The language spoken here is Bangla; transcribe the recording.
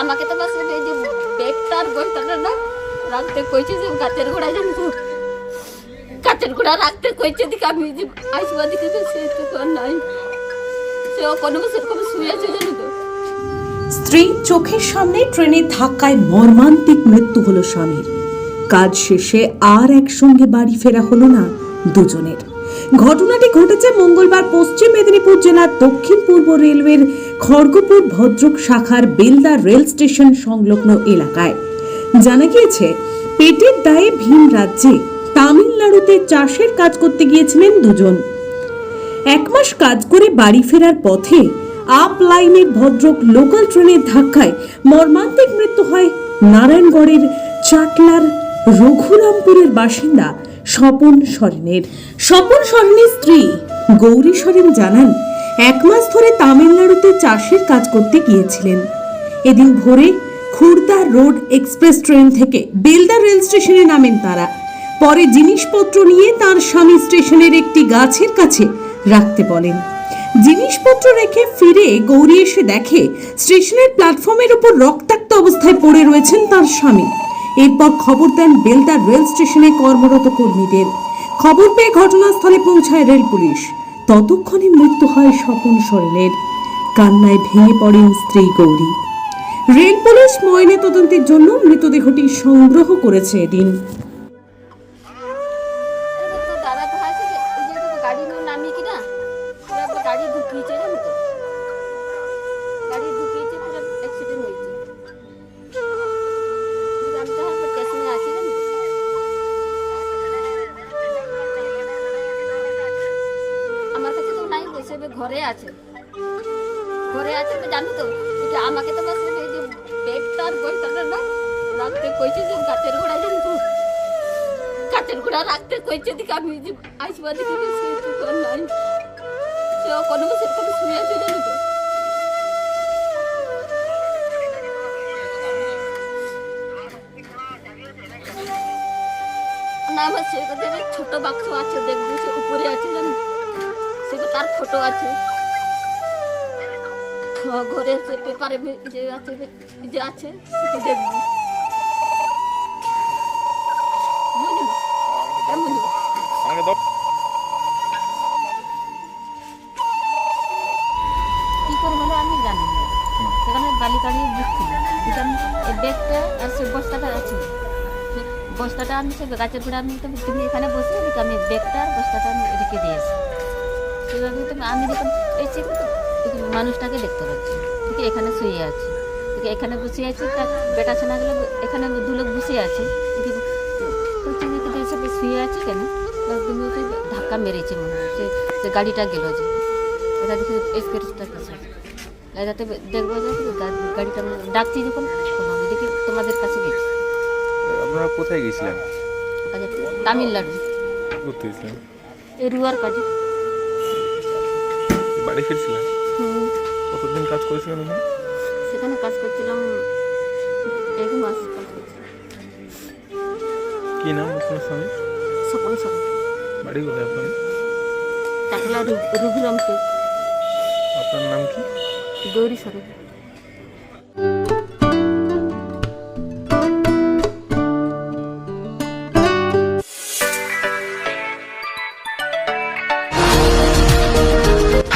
আমাকে তো বাস এই যে বেগটার বইটাটা না রাখতে কইছে যে গাছের গোড়ায় জানি তো গাছের গোড়া রাখতে কইছে দিকে আমি যে আসবা দিকে যে সে তো আর নাই। সে কোনো সেরকম শুয়ে আছে জানি তো। স্ত্রী চোখের সামনে ট্রেনের ধাক্কায় মর্মান্তিক মৃত্যু হলো স্বামীর। কাজ শেষে আর একসঙ্গে বাড়ি ফেরা হলো না দুজনের। ঘটনাটি ঘটেছে মঙ্গলবার পশ্চিম মেদিনীপুর জেলার দক্ষিণ পূর্ব রেলওয়ের খড়গপুর ভদ্রক শাখার বেলদা রেল স্টেশন সংলগ্ন এলাকায়। জানা গিয়েছে, পেটের দায়ে ভিন রাজ্যে তামিলনাড়ুতে চাষের কাজ করতে গিয়েছিলেন দুজন। এক মাস কাজ করে বাড়ি ফেরার পথে আপ লাইনের ভদ্রক লোকাল ট্রেনের ধাক্কায় মর্মান্তিক মৃত্যু হয় নারায়ণগড়ের চাটলার রঘুরামপুরের বাসিন্দা স্বপন সরেনের। স্বপন সরেনের স্ত্রী গৌরী সরেন জানান এক মাস ধরে তামিলনাড়ুতে চাষের কাজ করতে গিয়েছিলেন। এদিন ভোরে খুর্দা রোড এক্সপ্রেস ট্রেন থেকে বেলদা রেল স্টেশনে নামেন তারা। পরে জিনিসপত্র নিয়ে তার স্বামী স্টেশনের একটি গাছের কাছে রাখতে বলেন। জিনিসপত্র রেখে ফিরে গৌরী এসে দেখে স্টেশনের প্ল্যাটফর্মের উপর রক্তাক্ত অবস্থায় পড়ে রয়েছেন তার স্বামী। এরপর খবর দেন বেলদা রেল স্টেশনে কর্মরত কর্মীদের। খবর পেয়ে ঘটনাস্থলে পৌঁছায় রেল পুলিশ। ততক্ষণে মৃত্যু হয় স্বপন সরেনের কান্নায় ভেঙে পড়েন স্ত্রী গৌরী। রেল পুলিশ ময়না তদন্তের জন্য মৃতদেহটি সংগ্রহ করেছে এদিন। গাড়ি ঢুকিয়েছে জানো তো? গাড়ি ঢুকিয়েছে অ্যাক্সিডেন্ট হয়েছে। ঘরে আছে। ঘরে আছে তো জানো তো? যে আমাকে তো বাস এই যে বেগটার বইটাটা না রাখতে কইছে যে গাছের গোড়ায় জানো তো কাঠের গোড়া রাখতে কইছে দিকে আমি যে আসবা দিকে নাই। সে কোনো সেরকম শুনে আছে জানো তো? না, আমার সে ছোট বাক্স আছে, দেখব সে উপরে আছে জানো? তার ফটো আছে। ঘরে পেপারে যে আছে যে আছে আমি জানি সেখানে আর বস্তাটা আছে। বস্তাটা আমি সে গাছের গোড়া আমি তুমি এখানে বসে আমি ব্যাগটা বস্তাটা আমি রেখে দিয়েছি। সেভাবে আমি যখন এসেছি তো দেখি মানুষটাকে দেখতে পাচ্ছি। দেখি এখানে শুয়ে আছে। দেখি এখানে বসে আছে তার বেটা ছেনাগুলো এখানে দু লোক বসে আছে। যে কিন্তু এসব শুয়ে আছে কেন? তুমি ধাক্কা মেরেছে মনে হচ্ছে সে গাড়িটা গেল যে। এটা দেখে স্পেসটা কিছু যাতে দেখব যে গাড়িটা মানে ডাকছি যখন আমি দেখি তোমাদের কাছে গেছি। আপনারা কোথায় গেছিলেন? তামিলনাড়ু। ঘুরতে গেছিলেন? রুয়ার কাজে। বাড়ি ফিরছিলেন? কতদিন কাজ করেছিলেন ওখানে সেখানে কাজ করছিলাম এক মাস কাজ করছিলাম। কি নাম আপনার স্বামী? সপন স্বামী বাড়ি কোথায় আপনার? টাকলা রঘুরাম চোখ আপনার নাম কি? Gauri Soren